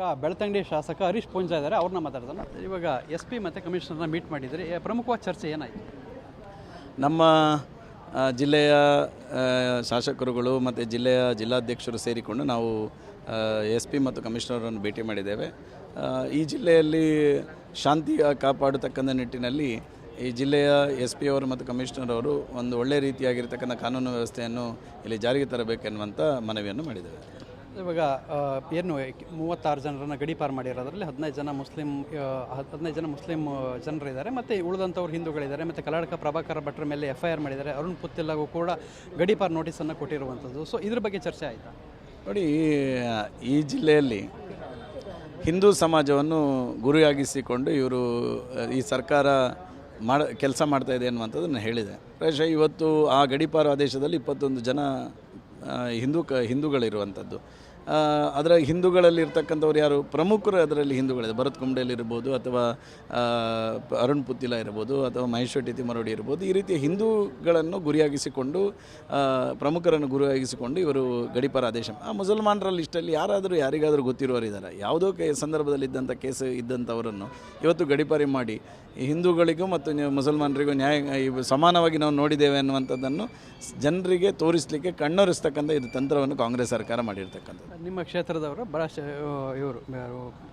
ಇವಾಗ ಬೆಳ್ತಂಗಡಿ ಶಾಸಕ ಹರೀಶ್ ಪೂಂಜಾ ಇದ್ದಾರೆ, ಅವ್ರನ್ನ ಮಾತಾಡ್ತಾನೆ ಇವಾಗ ಎಸ್ ಪಿ ಮತ್ತು ಕಮಿಷನರ್ನ ಮೀಟ್ ಮಾಡಿದರೆ ಪ್ರಮುಖವಾದ ಚರ್ಚೆ ಏನಾಯಿತು? ನಮ್ಮ ಜಿಲ್ಲೆಯ ಶಾಸಕರುಗಳು ಮತ್ತು ಜಿಲ್ಲೆಯ ಜಿಲ್ಲಾಧ್ಯಕ್ಷರು ಸೇರಿಕೊಂಡು ನಾವು ಎಸ್ ಪಿ ಮತ್ತು ಕಮಿಷನರನ್ನು ಭೇಟಿ ಮಾಡಿದ್ದೇವೆ. ಈ ಜಿಲ್ಲೆಯಲ್ಲಿ ಶಾಂತಿ ಕಾಪಾಡತಕ್ಕಂಥ ನಿಟ್ಟಿನಲ್ಲಿ ಈ ಜಿಲ್ಲೆಯ ಎಸ್ ಪಿ ಅವರು ಮತ್ತು ಕಮಿಷನರ್ ಅವರು ಒಂದು ಒಳ್ಳೆಯ ರೀತಿಯಾಗಿರ್ತಕ್ಕಂಥ ಕಾನೂನು ವ್ಯವಸ್ಥೆಯನ್ನು ಇಲ್ಲಿ ಜಾರಿಗೆ ತರಬೇಕೆನ್ನುವಂಥ ಮನವಿಯನ್ನು ಮಾಡಿದ್ದೇವೆ. ಇವಾಗ ಏನು ಮೂವತ್ತಾರು ಜನರನ್ನ ಗಡೀಪಾರು ಮಾಡಿರೋದ್ರಲ್ಲಿ ಹದಿನೈದು ಜನ ಮುಸ್ಲಿಂ ಹದಿನೈದು ಜನ ಮುಸ್ಲಿಂ ಜನರಿದ್ದಾರೆ. ಮತ್ತು ಉಳಿದಂಥವ್ರು ಹಿಂದೂಗಳಿದ್ದಾರೆ. ಮತ್ತು ಕರ್ನಾಟಕ ಪ್ರಭಾಕರ ಭಟ್ರ ಮೇಲೆ ಎಫ್ ಐ ಆರ್ ಮಾಡಿದ್ದಾರೆ. ಅರುಣ್ ಪುತ್ತಿಲ್ಲಗೂ ಕೂಡ ಗಡೀಪಾರು ನೋಟಿಸನ್ನು ಕೊಟ್ಟಿರುವಂಥದ್ದು. ಸೊ ಇದ್ರ ಬಗ್ಗೆ ಚರ್ಚೆ ಆಯಿತಾ? ನೋಡಿ, ಈ ಜಿಲ್ಲೆಯಲ್ಲಿ ಹಿಂದೂ ಸಮಾಜವನ್ನು ಗುರಿಯಾಗಿಸಿಕೊಂಡು ಇವರು ಈ ಸರ್ಕಾರ ಮಾಡ, ಕೆಲಸ ಮಾಡ್ತಾ ಇದೆ ಅನ್ನುವಂಥದ್ದನ್ನು ಹೇಳಿದೆ. ಪ್ರಾಯಶಃ ಇವತ್ತು ಆ ಗಡಿಪಾರು ಆದೇಶದಲ್ಲಿ ಇಪ್ಪತ್ತೊಂದು ಜನ ಹಿಂದೂ ಕ ಹಿಂದೂಗಳಿರುವಂಥದ್ದು. ಅದರ ಹಿಂದೂಗಳಲ್ಲಿ ಇರ್ತಕ್ಕಂಥವ್ರು ಯಾರು? ಪ್ರಮುಖರು ಅದರಲ್ಲಿ ಹಿಂದೂಗಳಿದೆ. ಭರತ್ ಕುಂಬ್ಡೆಲ್ ಇರ್ಬೋದು ಅಥವಾ ಅರುಣ್ ಪುತ್ತಿಲ ಇರ್ಬೋದು ಅಥವಾ ಮಹೇಶ್ವರಿ ತಿಮರೋಡಿ ಇರ್ಬೋದು. ಈ ರೀತಿಯ ಹಿಂದೂಗಳನ್ನು ಗುರಿಯಾಗಿಸಿಕೊಂಡು ಪ್ರಮುಖರನ್ನು ಗುರಿಯಾಗಿಸಿಕೊಂಡು ಇವರು ಗಡಿಪಾರ ಆದೇಶ ಆ ಮುಸಲ್ಮಾನರಲ್ಲಿ ಇಷ್ಟಲ್ಲಿ ಯಾರಾದರೂ ಯಾರಿಗಾದರೂ ಗೊತ್ತಿರೋರು ಇದ್ದಾರೆ. ಯಾವುದೋ ಕೇ ಸಂದರ್ಭದಲ್ಲಿ ಇದ್ದಂಥ ಕೇಸ್ ಇದ್ದಂಥವರನ್ನು ಇವತ್ತು ಗಡಿಪಾರಿ ಮಾಡಿ ಹಿಂದೂಗಳಿಗೂ ಮತ್ತು ಮುಸಲ್ಮಾನರಿಗೂ ನ್ಯಾಯ ಸಮಾನವಾಗಿ ನಾವು ನೋಡಿದ್ದೇವೆ ಅನ್ನುವಂಥದ್ದನ್ನು ಜನರಿಗೆ ತೋರಿಸಲಿಕ್ಕೆ ಕಣ್ಣೊರೆಸ್ತಕ್ಕಂಥ ಇದು ತಂತ್ರವನ್ನು ಕಾಂಗ್ರೆಸ್ ಸರ್ಕಾರ ಮಾಡಿರ್ತಕ್ಕಂಥದ್ದು. ನಿಮ್ಮ ಕ್ಷೇತ್ರದವರು ಬರಾಶ ಇವರು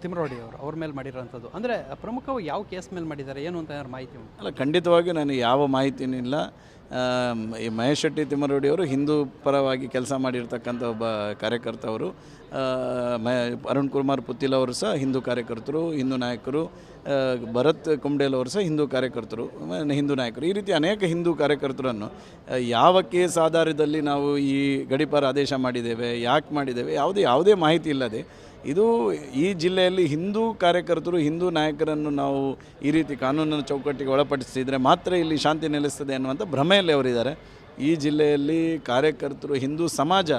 ತಿಮ್ರೋಡಿ ಅವರು ಅವ್ರ ಮೇಲೆ ಮಾಡಿರೋಂಥದ್ದು. ಅಂದರೆ ಪ್ರಮುಖವಾಗಿ ಯಾವ ಕೇಸ್ ಮೇಲೆ ಮಾಡಿದ್ದಾರೆ? ಏನು ಅಂತ ಏನಾದ್ರು ಮಾಹಿತಿ ಉಂಟು? ಅಲ್ಲ ಖಂಡಿತವಾಗಿ ನನಗೆ ಯಾವ ಮಾಹಿತಿನೂ ಇಲ್ಲ. ಆಮ್, ಈ ಮಹೇಶ್ ಶೆಟ್ಟಿ ತಿಮ್ಮರೂಡಿಯವರು ಹಿಂದೂ ಪರವಾಗಿ ಕೆಲಸ ಮಾಡಿರ್ತಕ್ಕಂಥ ಒಬ್ಬ ಕಾರ್ಯಕರ್ತ ಅವರು ಅರುಣ್ ಕುಮಾರ್ ಪುತ್ತಿಲ್ ಅವರು ಸಹ ಹಿಂದೂ ಕಾರ್ಯಕರ್ತರು, ಹಿಂದೂ ನಾಯಕರು ಭರತ್ ಕುಂಬ್ಡೇಲ್ ಅವರು ಸಹ ಹಿಂದೂ ಕಾರ್ಯಕರ್ತರು ಹಿಂದೂ ನಾಯಕರು. ಈ ರೀತಿ ಅನೇಕ ಹಿಂದೂ ಕಾರ್ಯಕರ್ತರನ್ನು ಯಾವ ಕೇಸ್ ಆಧಾರದಲ್ಲಿ ನಾವು ಈ ಗಡಿಪಾರ ಆದೇಶ ಮಾಡಿದ್ದೇವೆ, ಯಾಕೆ ಮಾಡಿದ್ದೇವೆ, ಯಾವುದೇ ಯಾವುದೇ ಮಾಹಿತಿ ಇಲ್ಲದೆ ಇದು ಈ ಜಿಲ್ಲೆಯಲ್ಲಿ ಹಿಂದೂ ಕಾರ್ಯಕರ್ತರು, ಹಿಂದೂ ನಾಯಕರನ್ನು ನಾವು ಈ ರೀತಿ ಕಾನೂನಿನ ಚೌಕಟ್ಟಿಗೆ ಒಳಪಡಿಸಿದರೆ ಮಾತ್ರ ಇಲ್ಲಿ ಶಾಂತಿ ನೆಲೆಸ್ತದೆ ಅನ್ನುವಂಥ ಭ್ರಮೆಯಲ್ಲಿ ಅವರಿದ್ದಾರೆ. ಈ ಜಿಲ್ಲೆಯಲ್ಲಿ ಕಾರ್ಯಕರ್ತರು ಹಿಂದೂ ಸಮಾಜ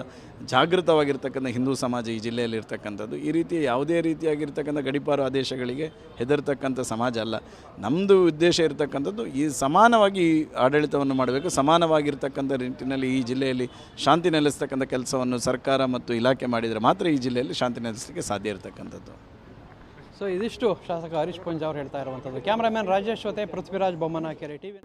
ಜಾಗೃತವಾಗಿರ್ತಕ್ಕಂಥ ಹಿಂದೂ ಸಮಾಜ ಈ ಜಿಲ್ಲೆಯಲ್ಲಿ ಇರ್ತಕ್ಕಂಥದ್ದು. ಈ ರೀತಿ ಯಾವುದೇ ರೀತಿಯಾಗಿರ್ತಕ್ಕಂಥ ಗಡಿಪಾರು ಆದೇಶಗಳಿಗೆ ಹೆದರ್ತಕ್ಕಂಥ ಸಮಾಜ ಅಲ್ಲ. ನಮ್ಮದು ಉದ್ದೇಶ ಇರತಕ್ಕಂಥದ್ದು ಈ ಸಮಾನವಾಗಿ ಆಡಳಿತವನ್ನು ಮಾಡಬೇಕು. ಸಮಾನವಾಗಿರ್ತಕ್ಕಂಥ ನಿಟ್ಟಿನಲ್ಲಿ ಈ ಜಿಲ್ಲೆಯಲ್ಲಿ ಶಾಂತಿ ನೆಲೆಸ್ತಕ್ಕಂಥ ಕೆಲಸವನ್ನು ಸರ್ಕಾರ ಮತ್ತು ಇಲಾಖೆ ಮಾಡಿದರೆ ಮಾತ್ರ ಈ ಜಿಲ್ಲೆಯಲ್ಲಿ ಶಾಂತಿ ನೆಲೆಸಲಿಕ್ಕೆ ಸಾಧ್ಯ ಇರತಕ್ಕಂಥದ್ದು. ಸೊ ಇದಿಷ್ಟು ಶಾಸಕ ಹರೀಶ್ ಪಂಜ್ ಅವರು ಹೇಳ್ತಾ ಇರುವಂಥದ್ದು. ಕ್ಯಾಮ್ರಾಮ್ಯಾನ್ ರಾಜೇಶ್ ಜೊತೆ ಪೃಥ್ವಿರಾಜ್ ಬೊಮ್ಮನ ಕೆರೆ ಟಿವಿ